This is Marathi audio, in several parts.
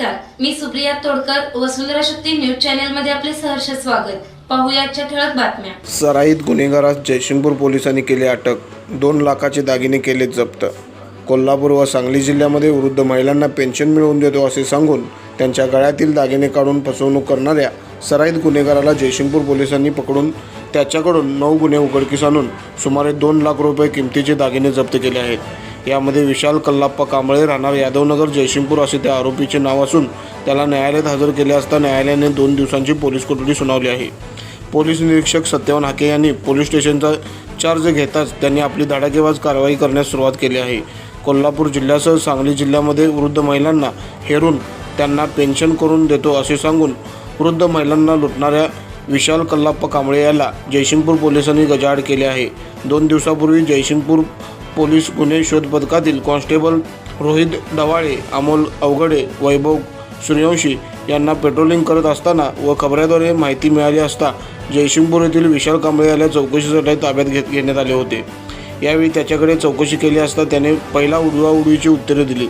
नमस्कार. मी सुप्रिया तोडकर वसुंधरा शक्ती न्यूज चॅनलमध्ये आपले सहर्ष स्वागत. पाहुयाच्या ठळक बातम्या. सराईत गुन्हेगारास जयसिंगपूर पोलिसांनी केले अटक. दोन लाखाचे दागिने केले जप्त. कोल्हापूर व सांगली जिल्ह्यामध्ये वृद्ध महिलांना पेन्शन मिळवून देतो असे सांगून त्यांच्या गळ्यातील दागिने काढून फसवणूक करणाऱ्या सराईत गुन्हेगाराला जयसिंगपूर पोलिसांनी पकडून त्याच्याकडून नऊ गुन्हे उघडकीस आणून सुमारे दोन लाख रुपये किमतीचे दागिने जप्त केले आहेत. यामध्ये विशाल कल्लाप्पा कांबळे राहणार यादवनगर जयसिंगपूर असे त्या आरोपीचे नाव असून त्याला न्यायालयात हजर केले असता न्यायालयाने दोन दिवसांची पोलीस कोठडी सुनावली आहे. पोलीस निरीक्षक सत्यवान हाके यांनी पोलीस स्टेशनचा चार्ज घेताच त्यांनी आपली धडाकेबाज कारवाई करण्यास सुरुवात केली आहे. कोल्हापूर जिल्ह्यासह सांगली जिल्ह्यामध्ये वृद्ध महिलांना हेरून त्यांना पेन्शन करून देतो असे सांगून वृद्ध महिलांना लुटणाऱ्या विशाल कल्लाप्पा कांबळे याला जयसिंगपूर पोलिसांनी गजाआड केले आहे. दोन दिवसापूर्वी जयसिंगपूर पोलीस गुन्हे शोध पथकातील कॉन्स्टेबल रोहित डवाळे अमोल अवघडे वैभव सूर्यवंशी यांना पेट्रोलिंग करत असताना व खबऱ्याद्वारे माहिती मिळाली असता जयसिंगपूर येथील विशाल कांबळे याला चौकशीसाठी ताब्यात घेत घेण्यात आले होते. यावेळी त्याच्याकडे चौकशी केली असता त्याने पहिला उडवाउडवीची उत्तरे दिली.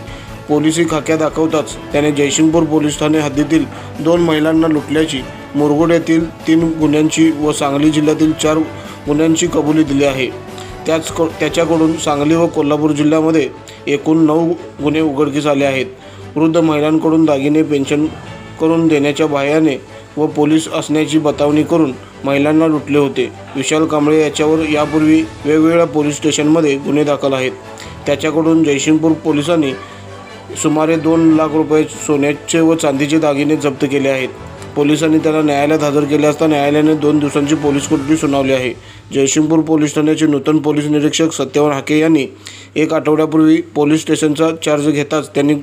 पोलिसी खाक्या दाखवताच त्याने जयसिंगपूर पोलीस ठाणे हद्दीतील दोन महिलांना लुटल्याची मुरगुड येथील तीन गुन्ह्यांची व सांगली जिल्ह्यातील चार गुन्ह्यांची कबुली दिली आहे. त्याच त्याच्याकडून सांगली व कोल्हापूर जिल्ह्यामध्ये एकूण नऊ गुन्हे उघडकीस आले आहेत. वृद्ध महिलांकडून दागिने पेन्शन करून देण्याच्या बाह्याने व पोलीस असण्याची बतावणी करून महिलांना लुटले होते. विशाल कांबळे याच्यावर यापूर्वी वेगवेगळ्या पोलीस स्टेशनमध्ये गुन्हे दाखल आहेत. त्याच्याकडून जयसिंगपूर पोलिसांनी सुमारे दोन लाख रुपये सोन्याचे व चांदीचे दागिने जप्त केले आहेत. पोलिसांनी त्याला न्यायालयात हजर केले असता न्यायालयाने दोन दिवसांची पोलीस कोठडी सुनावली आहे. जयसिंगपूर पोलीस ठाण्याचे नूतन पोलीस निरीक्षक सत्यवान हाके यांनी एक आठवड्यापूर्वी पोलीस स्टेशनचा चार्ज घेताच त्यांनी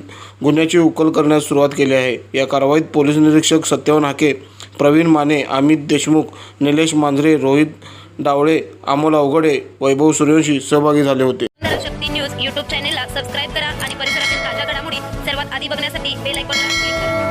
गुन्ह्याची उकल करण्यास सुरुवात केली आहे. या कारवाईत पोलीस निरीक्षक सत्यवान हाके प्रवीण माने अमित देशमुख निलेश मांजरे रोहित डावळे अमोल अवघडे वैभव सूर्यवंशी सहभागी झाले होते. शक्ती न्यूज यूट्यूब चॅनेलला सबस्क्राईब करा आणि परिसरातील ताज्या घडामोडी सर्वात आधी बघण्यासाठी बेल आयकॉनला क्लिक करा.